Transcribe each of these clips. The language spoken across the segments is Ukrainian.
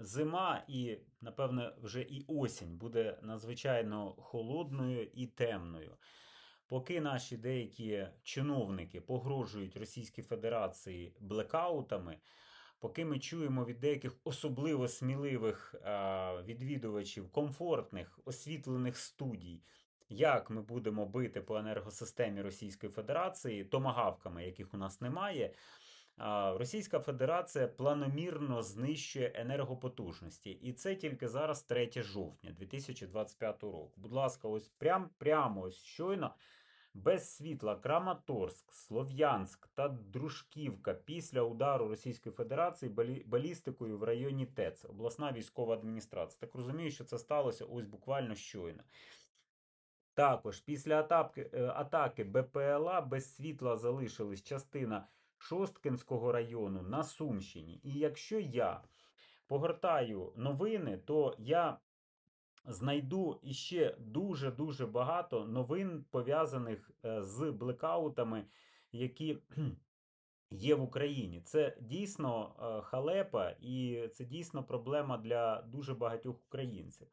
зима і, напевно, вже і осінь буде надзвичайно холодною і темною. Поки наші деякі чиновники погрожують Російській Федерації блекаутами, поки ми чуємо від деяких особливо сміливих відвідувачів комфортних освітлених студій, як ми будемо бити по енергосистемі Російської Федерації томагавками, яких у нас немає. Російська Федерація планомірно знищує енергопотужності, і це тільки зараз 3 жовтня 2025 року. Будь ласка, ось прям прямо ось щойно без світла Краматорськ, Слов'янськ та Дружківка після удару Російської Федерації балі- балістикою в районі ТЕЦ, обласна військова адміністрація. Так розумію, що це сталося ось буквально щойно. Також після атаки, е, атаки БПЛА без світла залишилась частина Шосткинського району на Сумщині. І якщо я погортаю новини, то я знайду іще дуже-дуже багато новин, пов'язаних е, з блекаутами, які є в Україні. Це дійсно е, халепа, і це дійсно проблема для дуже багатьох українців.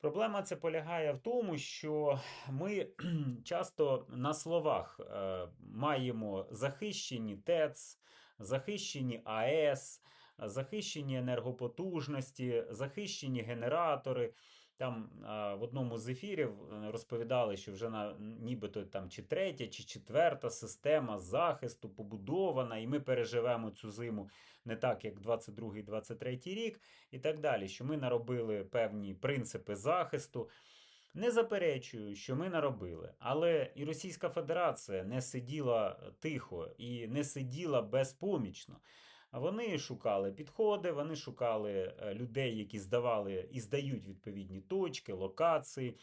Проблема це полягає в тому, що ми часто на словах е, маємо захищені ТЕЦ, захищені АЕС, захищені енергопотужності, захищені генератори. Там а, в одному з ефірів е, розповідали, що вже на нібито там чи третя, чи четверта система захисту побудована, і ми переживемо цю зиму не так, як 22-23 рік, і так далі. Що ми наробили певні принципи захисту. Не заперечую, що ми наробили, але і Російська Федерація не сиділа тихо і не сиділа безпомічно. Вони шукали підходи, вони шукали е, людей, які здавали і здають відповідні точки, локації,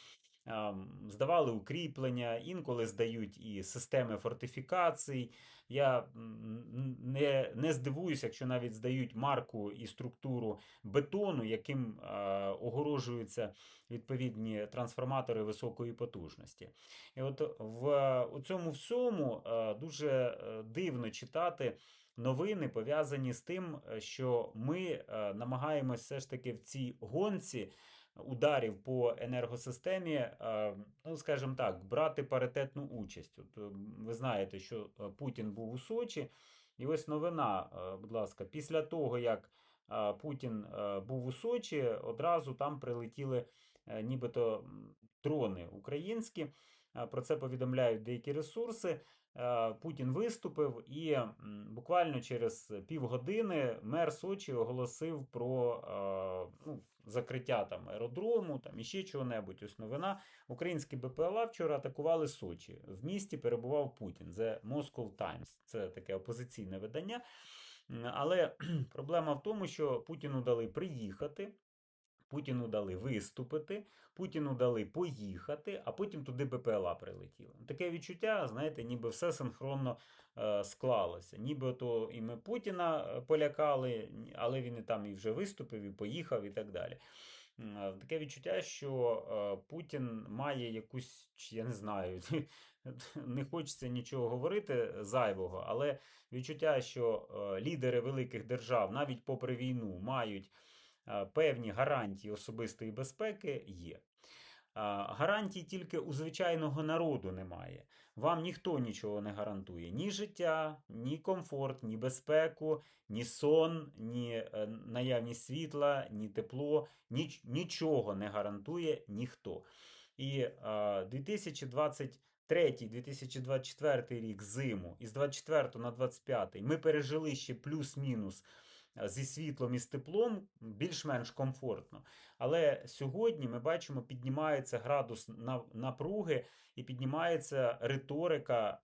здавали укріплення, інколи здають і системи фортифікацій. Я не, не здивуюся, якщо навіть здають марку і структуру бетону, яким огорожуються відповідні трансформатори високої потужності. І от в у цьому всьому е, дуже е, дивно читати новини пов'язані з тим, е, що ми намагаємось все ж таки в цій гонці ударів по енергосистемі, е, ну скажімо так, брати паритетну участь. От, е, ви знаєте, що е, Путін був у Сочі, і ось новина, е, будь ласка, після того, як Путін був у Сочі, одразу там прилетіли нібито дрони українські. Про це повідомляють деякі ресурси. Путін виступив, і буквально через півгодини мер Сочі оголосив про ну, закриття там аеродрому, там іще чого-небудь. Ось новина. Українські БПЛА вчора атакували Сочі. В місті перебував Путін. The Moscow Times. Це таке опозиційне видання. Але проблема в тому, що Путіну дали приїхати. Путіну дали виступити, Путіну дали поїхати, а потім туди БПЛА прилетіло. Таке відчуття, знаєте, ніби все синхронно е, склалося. Ніби то і ми Путіна е, полякали, але він і там і вже виступив, і поїхав, і так далі. Е, Таке відчуття, що е, Путін має якусь, я не знаю, не хочеться нічого говорити зайвого, але відчуття, що лідери великих держав, навіть попри війну, мають певні гарантії особистої безпеки є. Гарантій тільки у звичайного народу немає. Вам ніхто нічого не гарантує: ні життя, ні комфорт, ні безпеку, ні сон, ні е, наявність світла, ні тепло, ніч, нічого не гарантує ніхто. І е, 2023-2024 рік зиму, із 24 на 25 ми пережили ще плюс-мінус е, зі світлом і з теплом більш-менш комфортно. Але сьогодні ми бачимо, піднімається градус напруги і піднімається риторика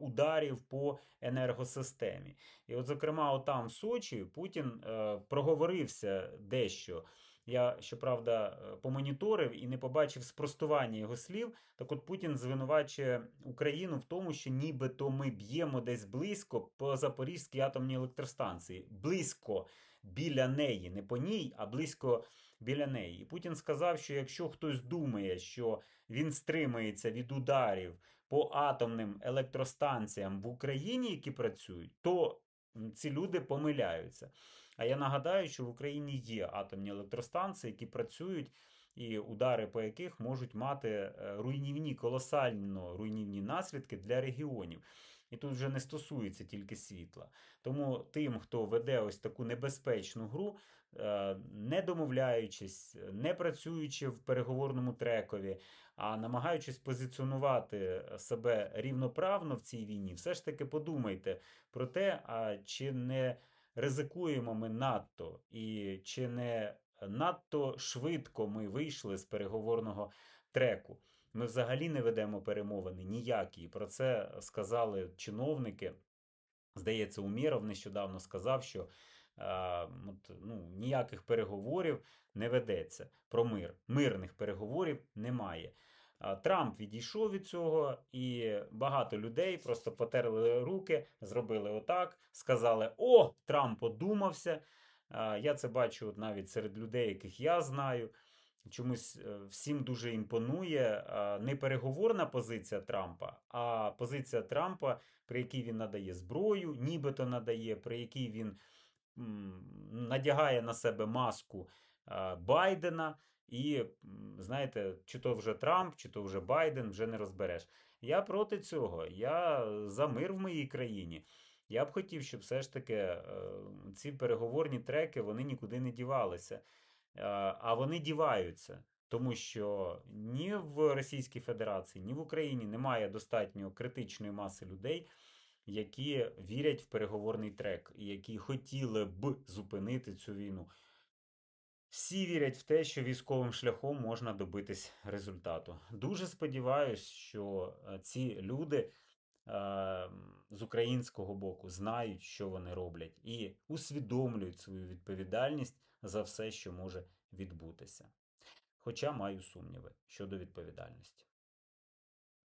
ударів по енергосистемі. І от, зокрема, там в Сочі Путін е, проговорився дещо. Я, щоправда, е, помоніторив і не побачив спростування його слів. Так от Путін звинувачує Україну в тому, що нібито ми б'ємо десь близько по Запорізькій атомній електростанції. Близько біля неї, не по ній, а близько біля неї. І Путін сказав, що якщо хтось думає, що він стримається від ударів по атомним електростанціям в Україні, які працюють, то ці люди помиляються. А я нагадаю, що в Україні є атомні електростанції, які працюють, і удари по яких можуть мати е, руйнівні, колосально руйнівні наслідки для регіонів. І тут вже не стосується тільки світла. Тому тим, хто веде ось таку небезпечну гру, е, не домовляючись, не працюючи в переговорному трекові, а намагаючись позиціонувати себе рівноправно в цій війні, все ж таки подумайте про те, чи не ризикуємо ми надто, і чи не надто швидко ми вийшли з переговорного треку. Ми взагалі не ведемо перемовини ніякі. Про це сказали чиновники. Здається, Умєров нещодавно сказав, що от, ну, ніяких переговорів не ведеться про мир. Мирних переговорів немає. Трамп відійшов від цього, і багато людей просто потерли руки, зробили отак, сказали: О, Трамп одумався. Я це бачу навіть серед людей, яких я знаю. Чомусь е, всім дуже імпонує не переговорна позиція Трампа, а позиція Трампа, при якій він надає зброю, нібито надає, при якій він надягає на себе маску Байдена. І, знаєте, чи то вже Трамп, чи то вже Байден, вже не розбереш. Я проти цього. Я за мир в моїй країні. Я б хотів, щоб все ж таки е, ці переговорні треки вони нікуди не дівалися. Е, А вони діваються, тому що ні в Російській Федерації, ні в Україні немає достатньо критичної маси людей, які вірять в переговорний трек і які хотіли б зупинити цю війну. Всі вірять в те, що військовим шляхом можна добитись результату. Дуже сподіваюся, що е, ці люди е, з українського боку знають, що вони роблять, і усвідомлюють свою відповідальність за все, що може відбутися. Хоча маю сумніви щодо відповідальності.